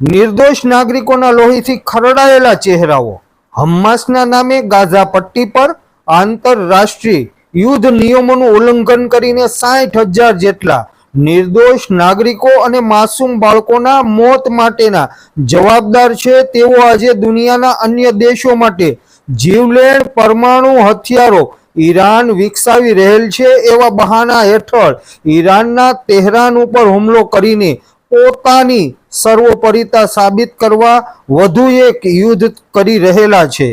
નિર્દોષ નાગરિકોના લોહીથી ખરડાયેલા ચહેરાઓ. હમ્માસના નામે ગાઝા પટ્ટી પર આંતરરાષ્ટ્રીય યુદ્ધ નિયમોનું ઉલ્લંઘન કરીને સાઠ હજાર જેટલા નિર્દોષ નાગરિકો અને માસૂમ બાળકોના મોત માટેના જવાબદાર છે. તેઓ આજે દુનિયાના અન્ય દેશો માટે જીવલેણ પરમાણુ હથિયારો ઈરાન વિકસાવી રહેલ છે. એવા બહાના હેઠળ ઈરાનના તેહરાન ઉપર હુમલો કરીને પોતાની સર્વોપરિતા સાબિત કરવા વધુ એક યુદ્ધ કરી રહેલા છે.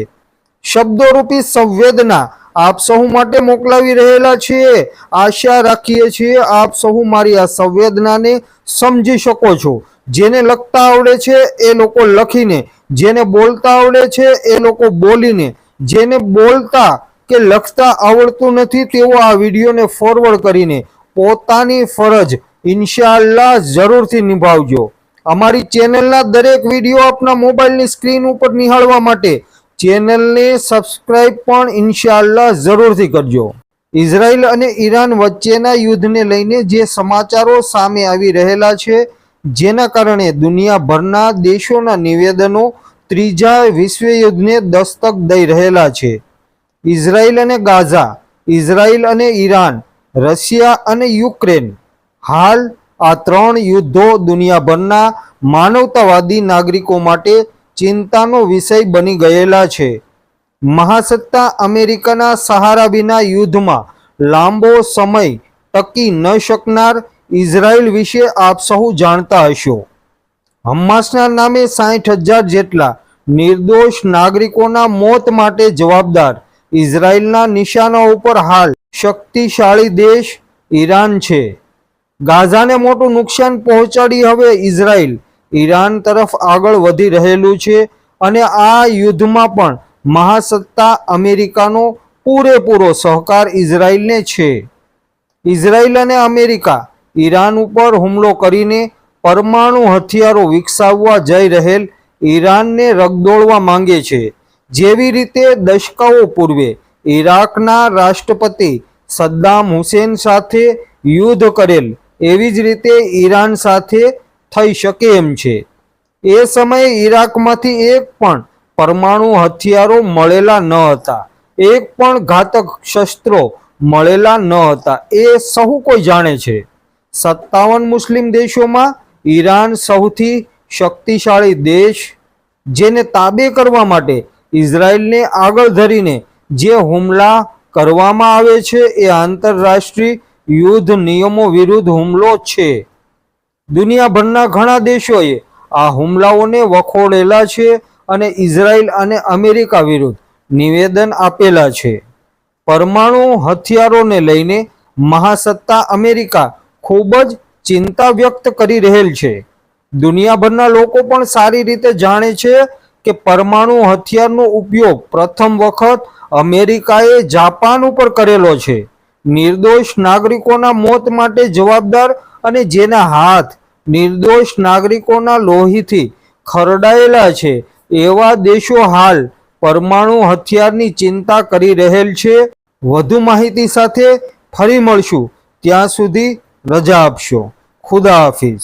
શબ્દોરૂપી સંવેદના આપ સહુ માટે મોકલાવી રહેલા છીએ. આશા રાખીએ છીએ આપ સહુ મારી આ સંવેદનાને સમજી શકો છો. જેને લખતા આવડે છે એ લોકો લખીને, જેને બોલતા આવડે છે એ લોકો બોલીને, જેને બોલતા કે લખતા આવડતું નથી તેઓ આ વિડીયોને ફોરવર્ડ કરીને પોતાની ફરજ ઇન્શાઅલ્લાહ જરૂરથી નિભાવજો. અમારી ચેનલના દરેક વીડિયો આપના મોબાઈલની સ્ક્રીન ઉપર નિહાળવા માટે ચેનલને સબસ્ક્રાઇબ પણ ઇન્શાઅલ્લાહ જરૂરથી કરજો. ઇઝરાયલ અને ઈરાન વચ્ચેના યુદ્ધને લઈને જે સમાચારો સામે આવી રહેલા છે, જેના કારણે દુનિયાભરના દેશોના નિવેદનો ત્રીજા વિશ્વયુદ્ધને દસ્તક દઈ રહેલા છે. ઇઝરાયલ અને ગાઝા, ઇઝરાયલ અને ઈરાન, રશિયા અને યુક્રેન હાલ આ ત્રણ યુદ્ધો દુનિયાભરના માનવતાવાદી નાગરિકો માટે ચિંતાનો વિષય બની ગયેલા છે. મહાસત્તા અમેરિકાના સહારા વિના યુદ્ધમાં લાંબો સમય ટકી ન શકનાર ઇઝરાયલ વિશે આપ સહુ જાણતા હશો. હમ્માસના નામે સાઠ હજાર જેટલા નિર્દોષ નાગરિકોના મોત માટે જવાબદાર ઇઝરાયલના નિશાના ઉપર હાલ શક્તિશાળી દેશ ઈરાન છે. ગાઝાને મોટું નુકસાન પહોંચાડી હવે ઇઝરાયલ. ઈરાન તરફ આગળ વધી રહેલું છે અને આ યુદ્ધમાં પણ મહાસત્તા અમેરિકાનો પૂરેપૂરો સહકાર ઇઝરાયલને છે. ઇઝરાયલ અને અમેરિકા ઈરાન ઉપર હુમલો કરીને પરમાણુ હથિયારો વિકસાવવા જઈ રહેલ ઈરાનને રગદોળવા માંગે છે. જેવી રીતે દશકાઓ પૂર્વે ઈરાકના રાષ્ટ્રપતિ સદ્દામ હુસેન સાથે યુદ્ધ કરેલ એવી જ રીતે ઈરાન સાથે થઈ શકે એમ છે. એ સમયે ઈરાકમાંથી એક પણ પરમાણુ હથિયારો મળેલા ન હતા. એક પણ ઘાતક શસ્ત્રો મળેલા ન હતા. એ સહુ કોઈ જાણે છે. સત્તાવન મુસ્લિમ દેશોમાં ઈરાન સૌથી શક્તિશાળી દેશ જેને તાબે કરવા માટે ઇઝરાયલને આગળ ધરીને જે હુમલા કરવામાં આવે છે એ આંતરરાષ્ટ્રીય યુદ્ધ નિયમો વિરુદ્ધ હુમલો છે. દુનિયાભરના ઘણા દેશોએ આ હુમલાઓને વખોડેલા છે અને ઇઝરાયલ અને અમેરિકા વિરુદ્ધ નિવેદન આપેલા છે. પરમાણુ હથિયારોને લઈને મહાસત્તા અમેરિકા ખૂબ જ ચિંતા વ્યક્ત કરી રહેલ છે. દુનિયાભરના લોકો પણ સારી રીતે જાણે છે કે પરમાણુ હથિયારનો ઉપયોગ પ્રથમ વખત અમેરિકાએ જાપાન ઉપર કરેલો છે. નિર્દોષ નાગરિકોના મોત માટે જવાબદાર અને જેના હાથ નિર્દોષ નાગરિકોના લોહીથી ખરડાયેલા છે, એવા દેશો હાલ પરમાણુ હથિયારની ચિંતા કરી રહેલ છે. વધુ માહિતી સાથે ફરી મળશું. ત્યાં સુધી રજા આપશો. ખુદા હાફિઝ.